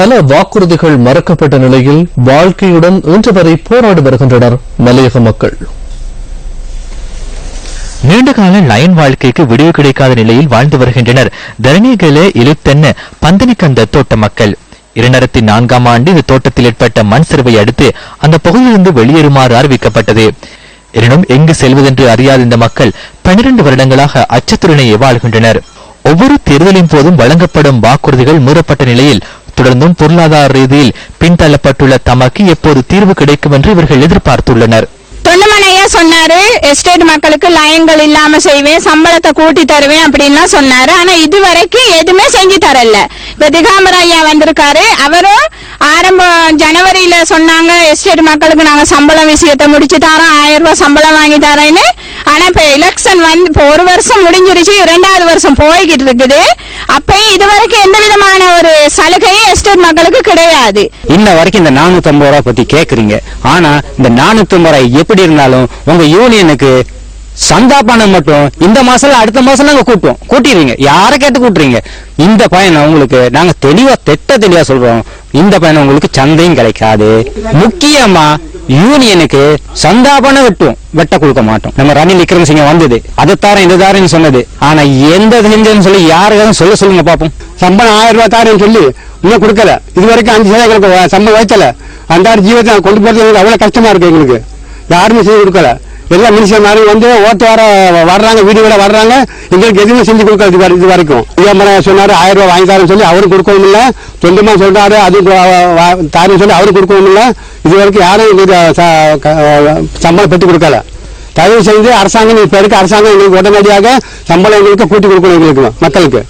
பல வாக்குறுதிகள் மறக்கப்பட்ட நிலையில் வாழ்க்கையுடன் இன்று வரை போராடி வருகின்றனர் மலையக மக்கள். நீண்டகால லயன் வாழ்க்கைக்கு விடிவு கிடைக்காத நிலையில் வாழ்ந்து வருகின்றனர். தரணிகளே இழுத்தென்ன பந்தனிக்கந்த தோட்ட மக்கள். இரண்டாயிரத்தி நான்காம் ஆண்டு இந்த தோட்டத்தில் ஏற்பட்ட மண் சரிவை அடுத்து அந்த பகுதியிலிருந்து வெளியேறுமாறு அறிவிக்கப்பட்டது. எனினும் எங்கு செல்வதென்று அறியாத இந்த மக்கள் பன்னிரண்டு வருடங்களாக அச்சத்துடனேயே வாழ்கின்றனர். ஒவ்வொரு தேர்தலின் போதும் வழங்கப்படும் வாக்குறுதிகள் மீறப்பட்ட நிலையில் தொடர்ந்தும் பொருளாதார ரீதியில் பின்தள்ளப்பட்டுள்ள தமக்கு எப்போது தீர்வு கிடைக்கும் என்று இவர்கள் எதிர்பார்த்துள்ளனர். தொண்டமனையா சொன்னாரு எஸ்டேட் மக்களுக்கு லயங்கள் இல்லாம செய்வேன் சம்பளத்தை கூட்டி தருவேன் அப்படின்லாம் சொன்னாரு. ஆனா இது வரைக்கும் எதுவுமே செஞ்சு தரல. இப்ப திகாம்பர ஐயா வந்திருக்காரு. அவரும் ஆரம்பம் ஜனவரியில சொன்னாங்க எஸ்டேட் மக்களுக்கு நாங்க சம்பளம் விஷயத்தை முடிச்சு தரோம் ஆயிரம் ரூபாய் சம்பளம் வாங்கி தரேன்னு ஆனா இப்ப எலெக்ஷன் வந்து இப்ப ஒரு வருஷம் முடிஞ்சிருச்சு இரண்டாவது வருஷம் போய்கிட்டு இருக்குது. அப்பயும் இது வரைக்கும் எந்த விதமான ஒரு சலுகையும் எஸ்டேட் மக்களுக்கு கிடையாது. இன்ன வரைக்கும் இந்த நானூத்தி ஐம்பது ரூபாய் பத்தி கேக்குறீங்க. ஆனா இந்த நானூத்தி ஐம்பது ரூபாய் எப்படி இருந்தாலும் உங்க யூனியனுக்கு சந்தா பணம் மட்டும் இந்த மாசம் அடுத்த மாசம் நாங்க கூட்டுவோம். கூட்டிடுறீங்க. யார கேட்டு கூட்டுறீங்க? இந்த பயணம் உங்களுக்கு நாங்க தெளிவா தெட்ட தெளிவா சொல்றோம். இந்த பயணம் உங்களுக்கு சந்தையும் கிடைக்காது. முக்கியமா யூனியனுக்கு சந்தா வெட்டுவோம் வெட்ட கொடுக்க மாட்டோம். நம்ம ரணில் விக்ரமசிங்க வந்தது. அதை தாரேன் இந்த தாரேன்னு சொன்னது. ஆனா எந்த செஞ்சதுன்னு சொல்லி யாருக்காவது சொல்ல சொல்லுங்க பாப்போம். சம்பளம் ஆயிரம் ரூபாய் தாரேன்னு சொல்லி இன்னும் கொடுக்கல. இது வரைக்கும் அஞ்சு சதவீதம் சம்பளம் வைக்கல அந்த ஜீவத்தை கொண்டு போறது எங்களுக்கு அவ்வளவு கஷ்டமா இருக்கு எங்களுக்கு. யாருமே செய்து கொடுக்கல. எல்லா மினிஸ்டர் மாதிரி வந்து ஓட்டு வர வர்றாங்க வீடு வீட வர்றாங்க. எங்களுக்கு எதுவுமே செஞ்சு கொடுக்கறது இது வரைக்கும். ஐயா சொன்னாரு ஆயிரம் ரூபாய் வாங்கி தரேன்னு சொல்லி அவரும் கொடுக்கவும் இல்லை. சொந்தமா சொல்றாரு அது தாரேன்னு சொல்லி அவரும் கொடுக்கவும் இல்லை. இது வரைக்கும் யாரும் எங்களுக்கு சம்பளம் பெற்று கொடுக்கல. தயவு செய்து அரசாங்கம் இப்ப இருக்க அரசாங்கம் எங்களுக்கு உடனடியாக சம்பளம் எங்களுக்கு கூட்டி கொடுக்கணும் எங்களுக்கு மக்களுக்கு.